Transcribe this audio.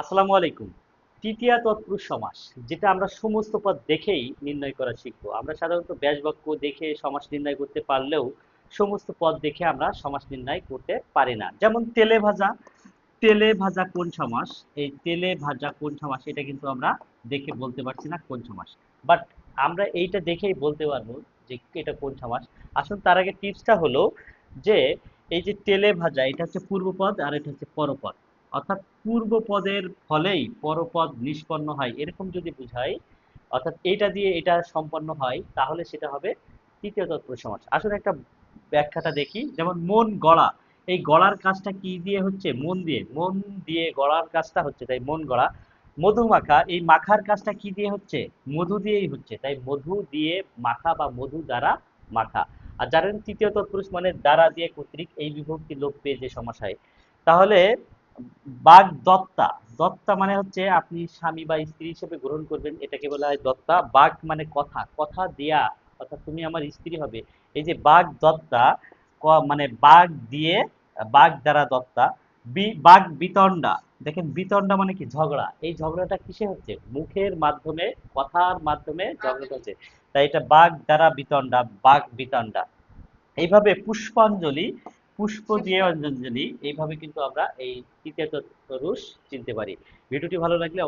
আসসালামু আলাইকুম। তৃতীয়া তৎপুরুষ সমাস, যেটা আমরা সমস্ত পদ দেখেই নির্ণয় করা শিখব। আমরা সাধারণত ব্যাসবাক্য দেখে সমাস নির্ণয় করতে পারলেও সমস্ত পদ দেখে আমরা সমাস নির্ণয় করতে পারি না। যেমন তেলে ভাজা তেলে ভাজা কোন সমাস? এই তেলে ভাজা কোন সমাস, এটা কিন্তু আমরা দেখে বলতে পারছি না কোন সমাস। বাট আমরা এইটা দেখেই বলতে পারব যে এটা কোন সমাস। আসুন তার আগে টিপসটা হলো যে এই যে তেলে ভাজা, এটা হচ্ছে পূর্বপদ আর এটা হচ্ছে পরপদ অর্থাৎ পূর্ব পদের ফলেই পরপদ নিষ্পন্ন হয়, এরকম যদি বুঝাই, অর্থাৎ এটা দিয়ে এটা সম্পন্ন হয়, তাহলে সেটা হবে তৃতীয় তৎপুরুষ সমাস। আসলে একটা ব্যাখ্যাটা দেখি, যেমন মন গড়া, এই গড়ার কাজটা কি দিয়ে হচ্ছে? মন দিয়ে মন দিয়ে গড়ার কাজটা হচ্ছে, তাই মন গড়া। মধু মাখা, এই মাখার কাজটা কি দিয়ে হচ্ছে? মধু দিয়েই হচ্ছে, তাই মধু দিয়ে মাখা বা মধু দ্বারা মাখা। আর জানেন তৃতীয় তৎপুরুষ মানে দ্বারা দিয়ে কর্তৃক এই বিভক্তি লোপ পেয়ে যে সমাস হয়, তাহলে বাঘ দত্তা। মানে হচ্ছে আপনি স্বামী বা স্ত্রী হিসেবে গ্রহণ করবেন, এটাকে বলা হয় দত্তা। বাঘ মানে কথা কথা দেয়া, অর্থাৎ তুমি আমার স্ত্রী হবে। এই যে বাঘ দত্তা মানে বাঘ দিয়ে, বাঘ দ্বারা দত্তা, বি- বাঘ বিতণ্ডা। দেখেন, বিতণ্ডা মানে কি? ঝগড়া। এই ঝগড়াটা কিসে হচ্ছে? মুখের মাধ্যমে, কথার মাধ্যমে ঝগড়াটা হচ্ছে। তাই এটা বাঘ দ্বারা বিতণ্ডা, বাঘ বিতণ্ডা। এইভাবে পুষ্পাঞ্জলি পুষ্প দিয়ে অঞ্জলি এইভাবে কিন্তু আমরা এই তৃতীয় রুশ চিনতে পারি। ভিডিওটি ভালো লাগলে